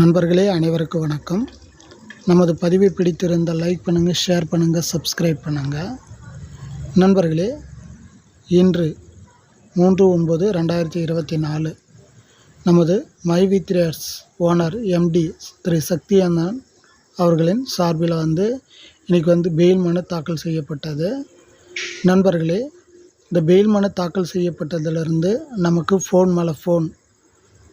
நண்பர்களே அனைவருக்கும் வணக்கம். நமது பதிவை பிடித்திருந்தால் லைக் பண்ணுங்கள் ஷேர் பண்ணுங்கள் சப்ஸ்கிரைப் பண்ணுங்கள் நண்பர்களே இன்று மூன்று ஒன்பது ரெண்டாயிரத்தி இருபத்தி நாலு. நமது மை வித்ரியர்ஸ் ஓனர் எம்டி திரு சக்தியந்தன் அவர்களின் சார்பில் வந்து இன்றைக்கி வந்து பெயில் மனு தாக்கல் செய்யப்பட்டது. நண்பர்களே இந்த பெயில் மனு தாக்கல் செய்யப்பட்டதிலிருந்து நமக்கு ஃபோன் மேலே ஃபோன்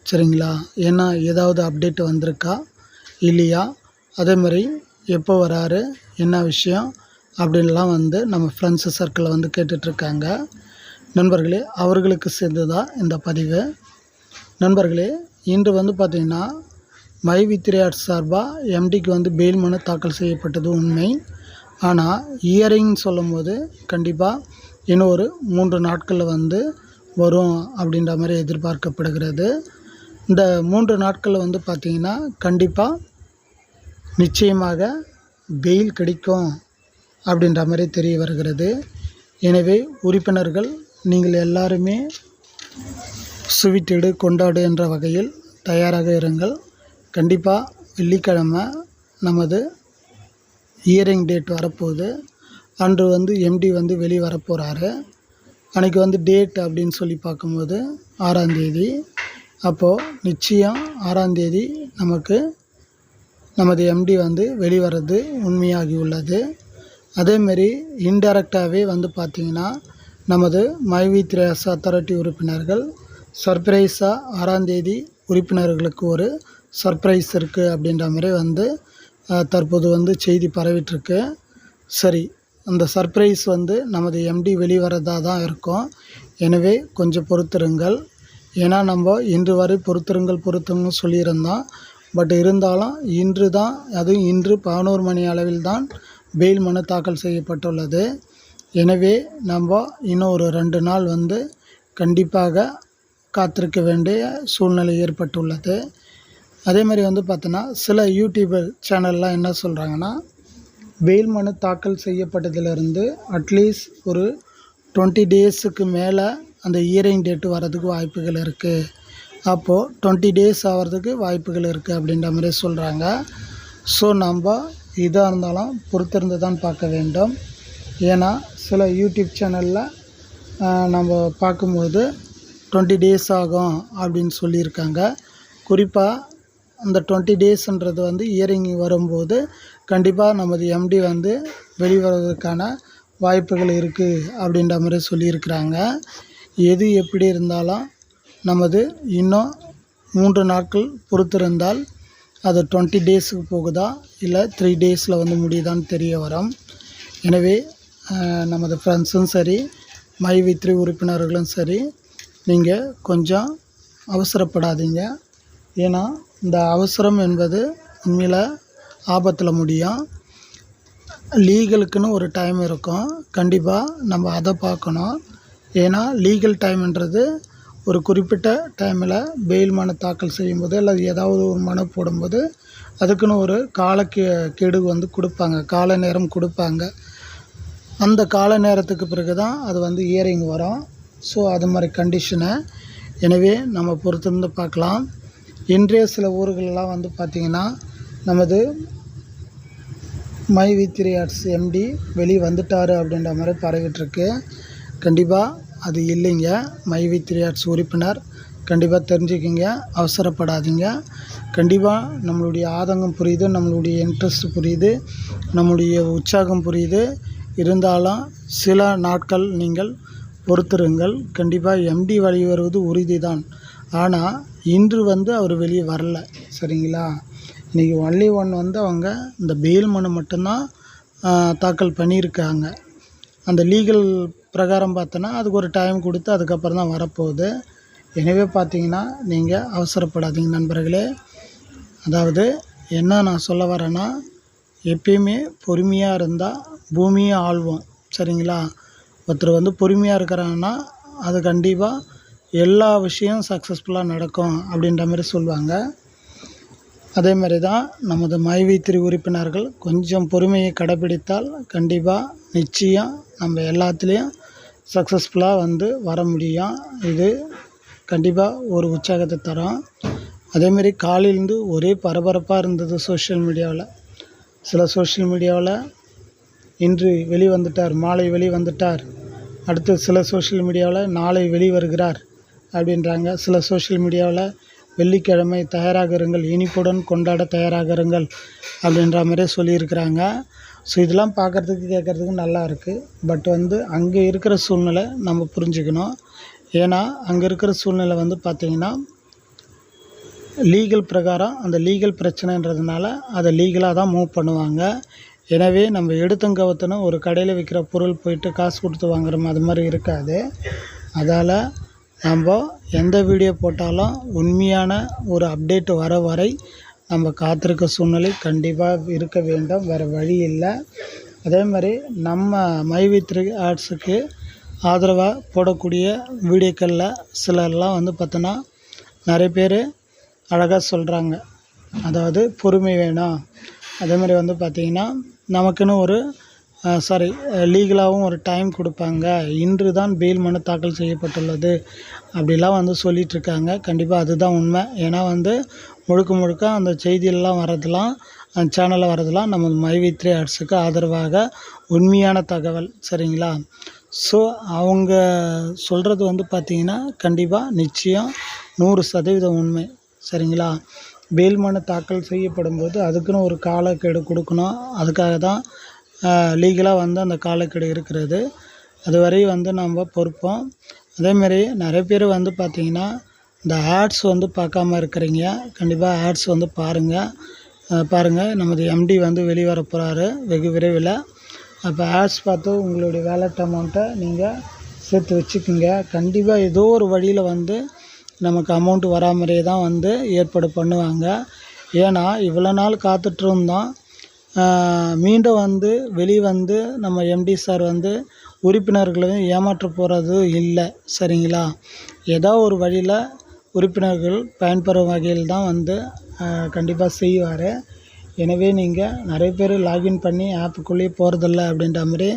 சரிங்களா? ஏன்னா ஏதாவது அப்டேட் வந்திருக்கா? இல்லையா? அதே மாதிரி எப்போ வராரு? என்ன விஷயம்? அப்படின்லாம் வந்து நம்ம ஃப்ரெண்ட்ஸு சர்க்கிளில் வந்து கேட்டுட்ருக்காங்க. நண்பர்களே அவர்களுக்கு சேர்ந்து தான் இந்த பதிவு. நண்பர்களே இன்று வந்து பார்த்திங்கன்னா மை வித்ரியாட் சார்பாக எம்டிக்கு வந்து பெயில் மனு தாக்கல் செய்யப்பட்டது உண்மை. ஆனால் இயரிங் சொல்லும்போது கண்டிப்பாக இன்னும் ஒரு மூன்று நாட்களில் வந்து வரும் அப்படின்ற மாதிரி எதிர்பார்க்கப்படுகிறது. இந்த மூன்று நாட்களில் வந்து பார்த்திங்கன்னா கண்டிப்பாக நிச்சயமாக வெயில் கிடைக்கும் அப்படின்ற மாதிரி தெரிய வருகிறது. எனவே உறுப்பினர்கள் நீங்கள் எல்லாருமே சுவிட்டிடு கொண்டாடு என்ற வகையில் தயாராக இருங்கள். கண்டிப்பாக வெள்ளிக்கிழமை நமது இயரிங் டேட் வரப்போகுது. அன்று வந்து எம்டி வந்து வெளியே வரப்போகிறாரு அன்றைக்கி வந்து டேட் அப்படின்னு சொல்லி பார்க்கும்போது ஆறாந்தேதி அப்போது நிச்சயம் ஆறாந்தேதி நமக்கு நமது எம்டி வந்து வெளிவரது உண்மையாகி உள்ளது. அதேமாரி இன்டெரக்டாகவே வந்து பார்த்திங்கன்னா நமது மைவி திரேஸ் அத்தாரிட்டி உறுப்பினர்கள் சர்ப்ரைஸாக ஆறாந்தேதி உறுப்பினர்களுக்கு ஒரு சர்ப்ரைஸ் இருக்குது அப்படின்ற மாதிரி வந்து தற்போது வந்து செய்தி பரவிட்டுருக்கு. சரி அந்த சர்ப்ரைஸ் வந்து நமது எம்டி வெளிவரதாக தான் இருக்கும். எனவே கொஞ்சம் பொறுத்திருங்கள். ஏன்னா நம்ம இன்று வரை பொறுத்திருங்கள் பொறுத்துங்க சொல்லியிருந்தோம். பட் இருந்தாலும் இன்று தான் அதுவும் இன்று பதினோரு மணி அளவில் தான் பெயில் மனு தாக்கல் செய்யப்பட்டுள்ளது. எனவே நம்ம இன்னும் ஒரு ரெண்டு நாள் வந்து கண்டிப்பாக காத்திருக்க வேண்டிய சூழ்நிலை ஏற்பட்டுள்ளது. அதே மாதிரி வந்து பார்த்தோன்னா சில யூடியூபர் சேனல்லாம் என்ன சொல்கிறாங்கன்னா பெயில் மனு தாக்கல் செய்யப்பட்டதிலிருந்து அட்லீஸ்ட் ஒரு டுவெண்ட்டி டேஸுக்கு மேலே அந்த இயரிங் டேட்டு வர்றதுக்கு வாய்ப்புகள் இருக்குது அப்போது டுவெண்ட்டி டேஸ் ஆகிறதுக்கு வாய்ப்புகள் இருக்குது அப்படின்ற மாதிரி சொல்கிறாங்க ஸோ நம்ம இதாக இருந்தாலும் பொறுத்திருந்து தான் பார்க்க வேண்டும். ஏன்னா சில யூடியூப் சேனலில் நம்ம பார்க்கும்போது டுவெண்ட்டி டேஸ் ஆகும் அப்படின்னு சொல்லியிருக்காங்க. குறிப்பாக அந்த டுவெண்ட்டி டேஸ்ன்றது வந்து இயரிங் வரும்போது கண்டிப்பாக நமது எம்டி வந்து வெளிவருவதற்கான வாய்ப்புகள் இருக்குது அப்படின்ற மாதிரி சொல்லியிருக்கிறாங்க. எது எப்படி இருந்தாலும் நமது இன்னும் மூன்று நாட்கள் பொறுத்திருந்தால் அது டுவெண்ட்டி டேஸுக்கு போகுதா இல்லை த்ரீ டேஸில் வந்து முடியுதான்னு தெரிய வரும். எனவே நமது ஃப்ரெண்ட்ஸும் சரி மை வித்ரி உறுப்பினர்களும் சரி நீங்கள் கொஞ்சம் அவசரப்படாதீங்க. ஏன்னா இந்த அவசரம் என்பது உண்மையில் ஆபத்தில் முடியும். லீகலுக்குன்னு ஒரு டைம் இருக்கும். கண்டிப்பாக நம்ம அதை பார்க்கணும். ஏன்னா லீகல் டைம்ன்றது ஒரு குறிப்பிட்ட டைமில் பெயில் மனு தாக்கல் செய்யும்போது அல்லது ஏதாவது ஒரு மனு போடும்போது அதுக்குன்னு ஒரு கால கெடு வந்து கொடுப்பாங்க. கால நேரம் கொடுப்பாங்க. அந்த கால நேரத்துக்கு பிறகு தான் அது வந்து இயரிங் வரும். ஸோ அது மாதிரி கண்டிஷனை எனவே நம்ம பொறுத்திருந்து பார்க்கலாம். இன்றைய சில ஊர்களெலாம் வந்து பார்த்திங்கன்னா நமது my V three arts MD வெளியே வந்துட்டார் அப்படின்ற மாதிரி பரவிட்டுருக்கு கண்டிப்பாக அது இல்லைங்க. மை வி த்ரீ ஆர்ட்ஸ் உறுப்பினர். கண்டிப்பாக தெரிஞ்சுக்கிங்க. அவசரப்படாதீங்க. கண்டிப்பாக நம்மளுடைய ஆதங்கம் புரியுது நம்மளுடைய இன்ட்ரெஸ்ட் புரியுது நம்மளுடைய உற்சாகம் புரியுது. இருந்தாலும் சில நாட்கள் நீங்கள் பொறுத்திருங்கள். கண்டிப்பாக எம்டி வழி வருவது உறுதி தான் ஆனால் இன்று வந்து அவர் வெளியே வரல. சரிங்களா? இன்றைக்கி ஒன்லி ஒன் வந்து அவங்க இந்த பெயில் மனு மட்டும்தான் தாக்கல் பண்ணியிருக்காங்க. அந்த லீகல் பிரகாரம் பார்த்தோன்னா அதுக்கு ஒரு டைம் கொடுத்து அதுக்கப்புறம் தான் வரப்போகுது. எனவே பார்த்தீங்கன்னா நீங்கள் அவசரப்படாதீங்க நண்பர்களே. அதாவது என்ன நான் சொல்ல வரேன்னா எப்பயுமே பொறுமையாக இருந்தால் பூமியை ஆள்வோம். சரிங்களா? ஒருத்தர் வந்து பொறுமையாக இருக்கிறாங்கன்னா அது கண்டிப்பாக எல்லா விஷயம் சக்ஸஸ்ஃபுல்லாக நடக்கும் அப்படின்ற மாதிரி சொல்லுவாங்க. அதே மாதிரி தான் நமது மைவைத்திரி உறுப்பினர்கள் கொஞ்சம் பொறுமையை கடைப்பிடித்தால் கண்டிப்பாக நிச்சயம் நம்ம எல்லாத்துலேயும் சக்ஸஸ்ஃபுல்லாக வந்து வர முடியும். இது கண்டிப்பாக ஒரு உற்சாகத்தை தரும். அதேமாரி காலையிலேருந்து ஒரே பரபரப்பாக இருந்தது சோஷியல் மீடியாவில் சில சோஷியல் மீடியாவில் இன்று வெளிவந்துட்டார் மாலை வெளிவந்துட்டார். அடுத்து சில சோஷியல் மீடியாவில் நாளை வெளிவருகிறார் அப்படின்றாங்க. சில சோஷியல் மீடியாவில் வெள்ளிக்கிழமை தயாராக இருங்கள் இனிப்புடன் கொண்டாட தயாராக இருங்கள் அப்படின்ற மாதிரியே சொல்லியிருக்கிறாங்க. ஸோ இதெல்லாம் பார்க்குறதுக்கு கேட்குறதுக்கு நல்லா இருக்குது பட் வந்து அங்கே இருக்கிற சூழ்நிலை நம்ம புரிஞ்சுக்கணும். ஏன்னா அங்கே இருக்கிற சூழ்நிலை வந்து பார்த்திங்கன்னா லீகல் பிரகாரம் அந்த லீகல் பிரச்சனைன்றதுனால அதை லீகலாக தான் மூவ் பண்ணுவாங்க. எனவே நம்ம எடுத்தங்கவத்தனும் ஒரு கடையில் விற்கிற பொருள் போயிட்டு காசு கொடுத்து வாங்குற அது மாதிரி இருக்காது. அதால் நம்ம எந்த வீடியோ போட்டாலும் உண்மையான ஒரு அப்டேட் வர வரை நம்ம காத்திருக்க சூழ்நிலை கண்டிப்பாக இருக்க வேண்டும். வேறு வழி இல்லை. அதே மாதிரி நம்ம மைவித்ரி ஆர்ட்ஸுக்கு ஆதரவாக போடக்கூடிய வீடியோக்களில் சிலர்லாம் வந்து பார்த்தோன்னா நிறைய பேர் அழகாக சொல்கிறாங்க அதாவது பொறுமை வேணும். அதே மாதிரி வந்து பார்த்திங்கன்னா நமக்குன்னு ஒரு சாரி லீகலாகவும் ஒரு டைம் கொடுப்பாங்க. இன்று தான் பெயில் மனு தாக்கல் செய்யப்பட்டுள்ளது அப்படிலாம் வந்து சொல்லிகிட்ருக்காங்க கண்டிப்பாக அதுதான் உண்மை. ஏன்னா வந்து முழுக்க முழுக்க அந்த செய்தியெல்லாம் வரதெல்லாம் அந்த சேனலில் வரதெல்லாம் நம்ம மைவித்ரி ஆர்ட்ஸுக்கு ஆதரவாக உண்மையான தகவல் சரிங்களா? ஸோ அவங்க சொல்கிறது வந்து பார்த்திங்கன்னா கண்டிப்பாக நிச்சயம் நூறு சதவீதம் உண்மை சரிங்களா? பெயில் மனு தாக்கல் செய்யப்படும் போது அதுக்குன்னு ஒரு காலக்கெடு கொடுக்கணும். அதுக்காக தான் லீகலாக வந்து அந்த காலக்கெடு இருக்கிறது. அதுவரை வந்து நம்ம பொறுப்போம். அதேமாரி நிறைய பேர் வந்து பார்த்திங்கன்னா இந்த ஆட்ஸ் வந்து பார்க்காம இருக்கிறீங்க. கண்டிப்பாக ஆட்ஸ் வந்து பாருங்கள் பாருங்கள் நமது எம்டி வந்து வெளிவர போகிறாரு வெகு விரைவில். அப்போ ஆட்ஸ் பார்த்து உங்களுடைய வேலட் அமௌண்ட்டை நீங்கள் சேர்த்து வச்சுக்கோங்க. கண்டிப்பாக ஏதோ ஒரு வழியில் வந்து நமக்கு அமௌண்ட்டு வரா மாதிரியே தான் வந்து ஏற்பாடு பண்ணுவாங்க. ஏன்னா இவ்வளோ நாள் காத்துட்ருந்தோம் மீண்டும் வந்து வெளியே வந்து நம்ம எம்டி சார் வந்து உறுப்பினர்களையும் ஏமாற்ற போகிறது இல்லை சரிங்களா? ஏதோ ஒரு வழியில் உறுப்பினர்கள் பயன்பெறும் வகையில் தான் வந்து கண்டிப்பாக செய்வார். எனவே நீங்கள் நிறைய பேர் லாகின் பண்ணி ஆப்புக்குள்ளேயே போகிறதில்ல அப்படின்ற மாதிரி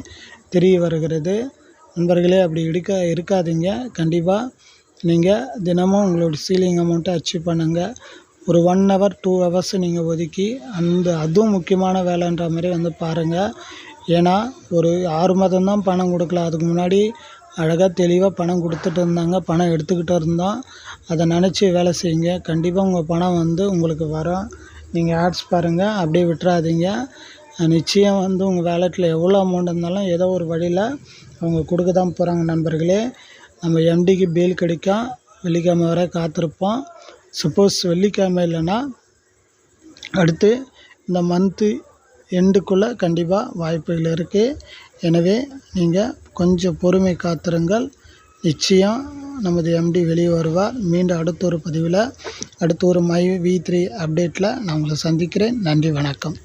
தெரிய வருகிறது. நண்பர்களே அப்படி இருக்க இருக்காதீங்க. கண்டிப்பாக நீங்கள் தினமும் உங்களோட சீலிங் அமௌண்ட்டை அச்சீவ் பண்ணுங்கள் ஒரு ஒன் ஹவர் டூ ஹவர்ஸ் நீங்கள் ஒதுக்கி அந்த அதுவும் முக்கியமான வேலைன்ற மாதிரி வந்து பாருங்கள் ஏன்னா ஒரு ஆறு மாதம் தான் பணம் கொடுக்கல. அதுக்கு முன்னாடி அழகாக தெளிவாக பணம் கொடுத்துட்டு இருந்தாங்க. பணம் எடுத்துக்கிட்டு இருந்தோம் அதை நினச்சி வேலை செய்யுங்க. கண்டிப்பாக உங்கள் பணம் வந்து உங்களுக்கு வரும். நீங்கள் ஆட்ஸ் பாருங்கள் அப்படியே விட்டுறாதீங்க. நிச்சயம் வந்து உங்கள் வேலெட்டில் எவ்வளோ அமௌண்ட் இருந்தாலும் ஏதோ ஒரு வழியில் அவங்க கொடுக்க தான் போகிறாங்க நண்பர்களே. நம்ம எம்டிக்கு பெயில் கிடைக்கும். வெள்ளிக்கிழமை வரை காத்திருப்போம். சப்போஸ் வெள்ளிக்கிழமை இல்லைன்னா அடுத்து இந்த மந்த்து எண்டுக்குள்ளே கண்டிப்பாக வாய்ப்புகள் இருக்குது எனவே நீங்கள் கொஞ்சம் பொறுமை காத்திருங்கள். நிச்சயம் நமது எம்டி வெளியே வருவார். மீண்டும் அடுத்த ஒரு பதிவில் அடுத்த ஒரு மை வி த்ரீ அப்டேட்டில் நான் உங்களை சந்திக்கிறேன். நன்றி வணக்கம்.